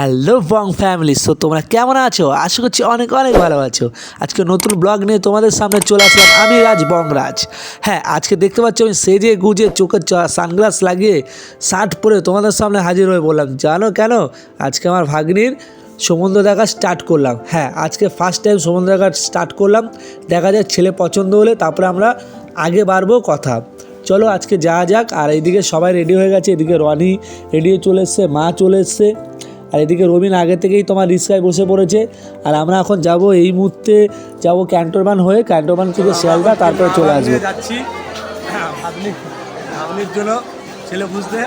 Hello বং family so তোমরা কেমন আছো? আশা করছি অনেক অনেক ভালো আছো। আজকে নতুন ব্লগ নিয়ে তোমাদের সামনে চলে আসলাম আমি রাজ বংরাজ হ্যাঁ আজকে দেখতে পাচ্ছ আমি সেজে গুজে চোখের সানগ্লাস লাগিয়ে শার্ট পরে তোমাদের সামনে হাজির হয়ে বললাম, জানো কেন? আজকে আমার ভাগ্নির সমুদ্র দেখা স্টার্ট করলাম। হ্যাঁ আজকে ফার্স্ট টাইম সমুদ্র দেখা স্টার্ট করলাম। দেখা যাক ছেলে পছন্দ হলে তারপরে আমরা আগে বাড়বো কথা। চলো আজকে যাওয়া যাক। আর এইদিকে সবাই রেডি হয়ে গেছে। এদিকে রনি রেডি চলে এসছে, মা চলে এসছে। আর এদিকে রবিন আগে থেকেই তোমার রিক্সায় বসে পড়েছে। আর আমরা এখন যাব এই মুহূর্তে যাব ক্যান্টনমান হয়ে ক্যান্টনমান থেকে শিয়ালদা তারপরে চলে আসব। যাচ্ছি। হ্যাঁ, ভাগ্নি জন্য ছেলে বুঝতে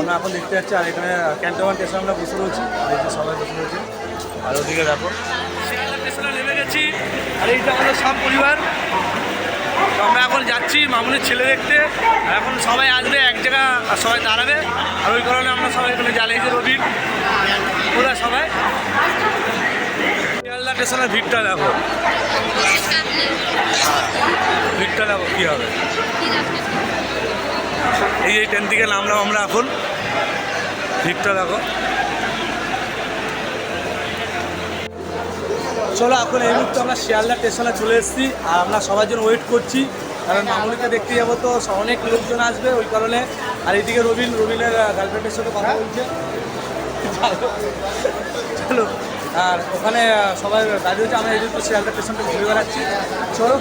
আমরা এখন দেখতে যাচ্ছি আর এখানে ক্যান্টনমেন্ট স্টেশন আমরা বসে রয়েছি। আর এই সবাই বসে রয়েছে। আর ওদিকে দেখো। শিয়ালদা স্টেশনে নেমে গেছি। আর এইটা আমাদের সব পরিবার। তো আমরা এখন যাচ্ছি মামুনের ছেলে দেখতে। এখন সবাই আসবে এক জায়গা আর সবাই দাঁড়াবে। আর ওই কারণে আমরা সবাই এখানে জ্বালিয়েছি ওরা সবাই। শিয়ালদা স্টেশনের ভিড়টা দেখো। ভিড়টা দেখো কী হবে। এই এই ট্রেন থেকে নামলাম আমরা এখন। ভিড়টা দেখো। চলো এখন এই মুহূর্তে আমরা শিয়ালদা স্টেশনে চলে এসেছি। আর আমরা সবার জন্য ওয়েট করছি। কারণ মামুনিকে দেখতে যাব তো, অনেক লোকজন আসবে ওই কারণে। আর এইদিকে রবিন, রবিনের গার্লফ্রেন্ডের সাথে কথা বলছে। চলো। আর ওখানে সবাই দাঁড়িয়ে হচ্ছে আমরা এই তো শিয়ালদা স্টেশনটা ঘুরে বেড়াচ্ছি। চলো।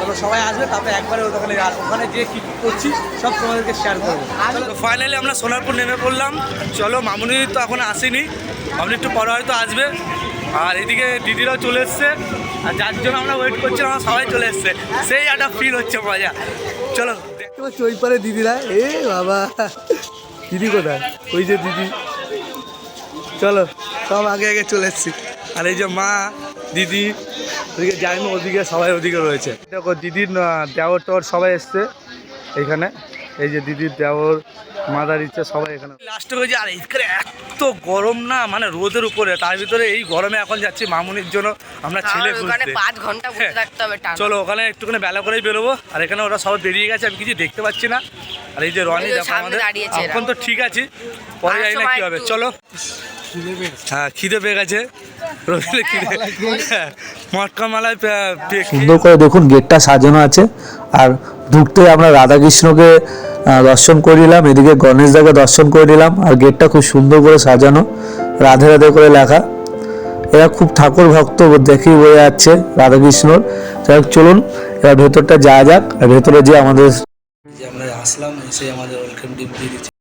চলো সবাই আসবে তারপরে একবারে ওখানে আর ওখানে যে কী কী করছি সব তোমাদেরকে শেয়ার করব। ফাইনালি আমরা সোনারপুর নেমে পড়লাম। চলো মামুনি তো এখন আসেনি। মামুনি একটু পরে হয়তো আসবে। আর এদিকে দিদিরাও চলে এসছে। আর যার জন্য আমরা ওয়েট করছিলাম আমরা সবাই চলে এসছে। সেই একটা ফিল হচ্ছে মজা। চলো দেখতে পাচ্ছি ওই পারে দিদিরা এ বাবা। দিদি কোথায়? ওই যে দিদি। চলো সব আগে আগে চলে এসছি। আর এই যে মা দিদি ওদিকে যাইনি ওদিকে সবাই ওদিকে রয়েছে। দেখো দিদির আহ, দেওর টেওর সবাই এসছে এইখানে এই যে দিদির দেওর মাদার ইচ্ছা সবাই এখানে। লাস্টে হয়েছে আর এইখানে এত গরম না মানে রোদের উপরে। তার ভিতরে এই গরমে এখন যাচ্ছি মামুনির জন্য। আমরা ছেলে পাঁচ ঘণ্টা বসে হ্যাঁ। থাকতে হবে চলো ওখানে একটুখানি বেলা করেই বেরোবো। আর এখানে ওরা সব বেরিয়ে গেছে আমি কিছু দেখতে পাচ্ছি না। আর এই যে রনি দেখো আমাদের। এখন তো ঠিক আছে পরে যাই না কি হবে। চলো। হ্যাঁ খিদে পেয়ে গেছে। রবিলে খিদে মটকা মালায় পে- পে- সুন্দর করে দেখুন গেটটা সাজানো আছে। আর ঢুকতে আমরা রাধাকৃষ্ণকে দর্শন করে নিলাম। এদিকে গণেশ দাকে দর্শন করে নিলাম। আর গেটটা খুব সুন্দর করে সাজানো। রাধে রাধে করে লেখা। এরা খুব ঠাকুর ভক্ত দেখেই বোঝা যাচ্ছে রাধাকৃষ্ণর। যাই হোক চলুন এবার ভেতরটা যাওয়া যাক। আর ভেতরে যে আমাদের আমরা আসলাম এসে আমাদের ওয়েলকাম ডিম দিয়ে দিচ্ছে।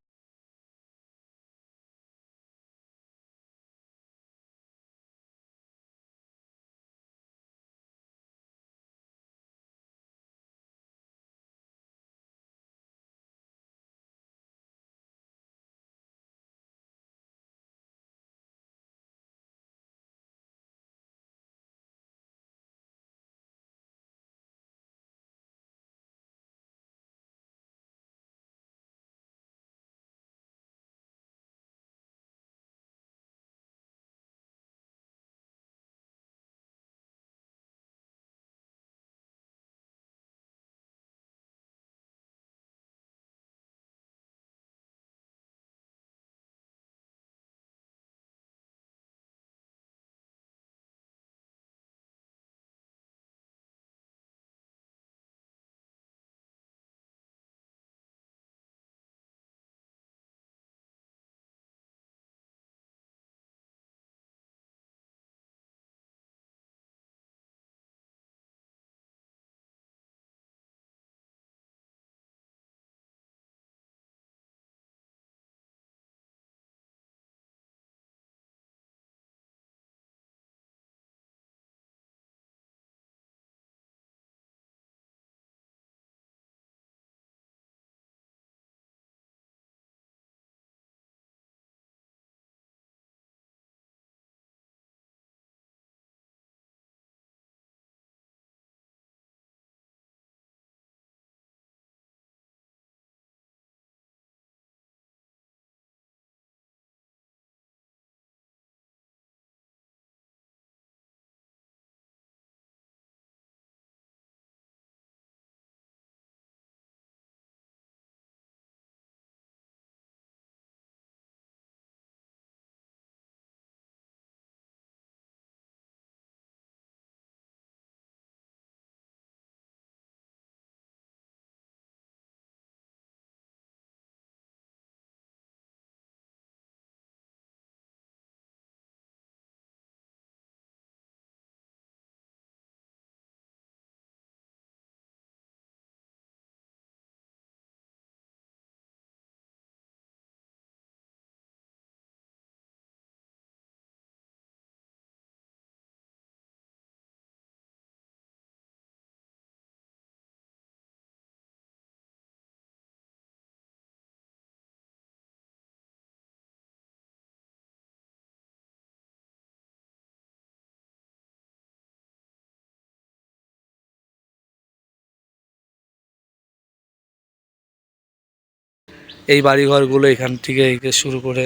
এই বাড়িঘরগুলো এখান থেকে শুরু করে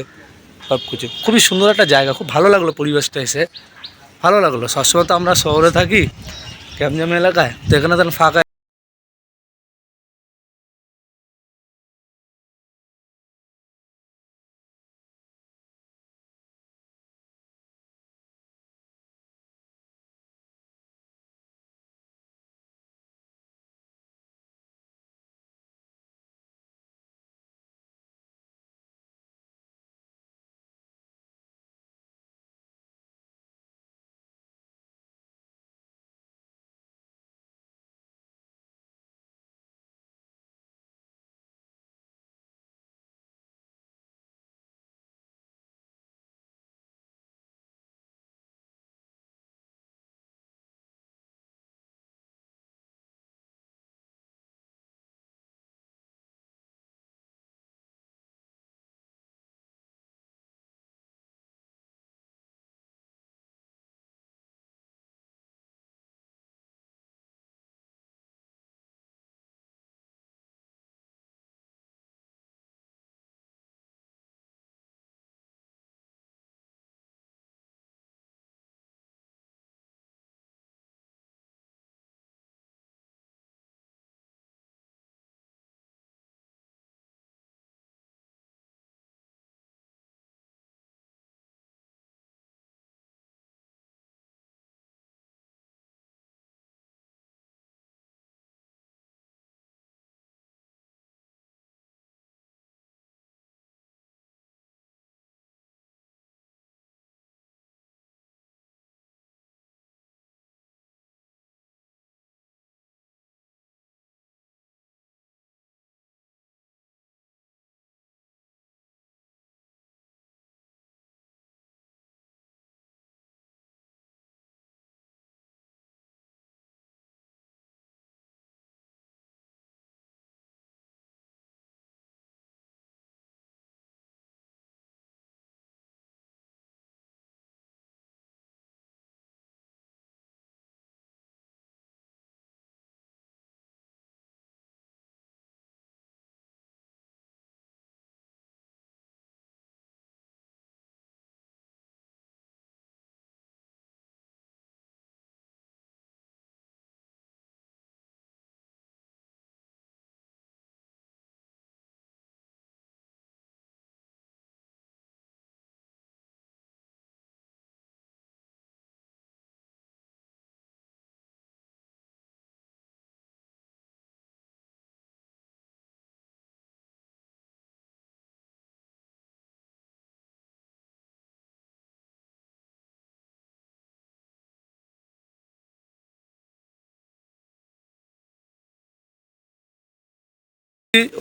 সব কিছু খুবই সুন্দর একটা জায়গা, খুব ভালো লাগল পরিবেশটা এসে। ভালো লাগল। সবসময় তো আমরা শহরে থাকি ক্যামজাম এলাকায়। তো এখানে তখন ফাঁকা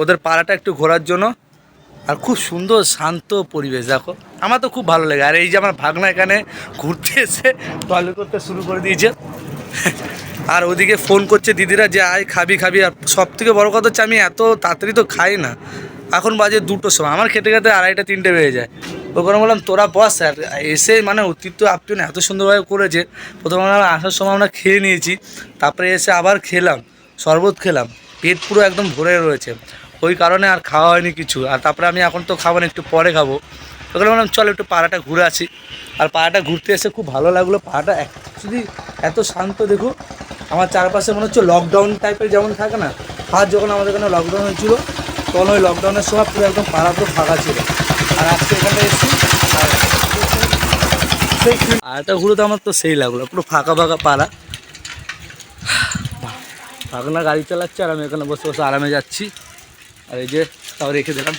ওদের পাড়াটা একটু ঘোরার জন্য। আর খুব সুন্দর শান্ত পরিবেশ, দেখো। আমার তো খুব ভালো লাগে। আর এই যে আমার ভাগনা এখানে ঘুরতে এসে টয়লেট করতে শুরু করে দিয়েছে। আর ওদিকে ফোন করছে দিদিরা যে, আয়, খাবি খাবি। আর সব থেকে বড়ো কথা হচ্ছে, আমি এত তাড়াতাড়ি তো খাই না। এখন বাজে দুটোর সময়। আমার খেতে খেতে আড়াইটা, তিনটে বেজে যায়। ওখানে বললাম, তোরা বস। আর এসে মানে অতিরিক্ত আপ্যায়ন এত সুন্দরভাবে করেছে। প্রথমে আমরা আসার সময় আমরা খেয়ে নিয়েছি। তারপরে এসে আবার খেলাম, শরবত খেলাম। পেট পুরো একদম ভরে রয়েছে। ওই কারণে আর খাওয়া হয়নি কিছু। আর তারপরে আমি এখন তো খাব না, একটু পরে খাব। ওখানে বললাম চল একটু পাড়াটা ঘুরে আসি। আর পাড়াটা ঘুরতে এসে খুব ভালো লাগল। পাড়াটা অ্যাকচুয়ালি এত শান্ত, দেখো, আমার চারপাশে মনে হচ্ছে লকডাউন টাইপের যেমন থাকে না ফার্স্ট যখন আমাদের এখানে লকডাউন হয়েছিল, তখন ওই লকডাউনের সময় পুরো একদম পাড়া পুরো ফাঁকা ছিল। আর আজকে এখানে এসেছি, আর পাড়াটা ঘুরে তো আমার তো সেই লাগল, পুরো ফাঁকা ফাঁকা পাড়া। ভাগনা গাড়ি চালাচ্ছে আর আমি এখানে বসে বসে আরামে যাচ্ছি। আর এই যে, তাও রেখে দিলাম।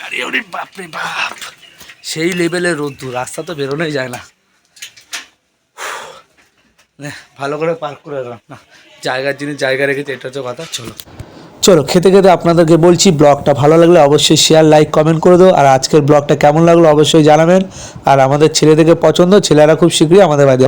গাড়ি, ওরে বাপরে বাপ। সেই লেভেলের রোদ্দুর, রাস্তা তো বেরোনোই যায় না। ভালো করে পার্ক করে রাখলাম না, জায়গার জিনিস জায়গা রেখেছে এটা হচ্ছে কথা, চলো। চলো, খেতে খেতে আপনাদেরকে বলছি, ব্লগটা ভালো লাগলে অবশ্যই শেয়ার লাইক কমেন্ট করে দাও। আর আজকের ব্লগটা কেমন লাগল অবশ্যই জানাবেন। আর আমাদের ছেলেদেরকে পছন্দ, ছেলেরা খুব শীঘ্রই আমাদের বাড়িতে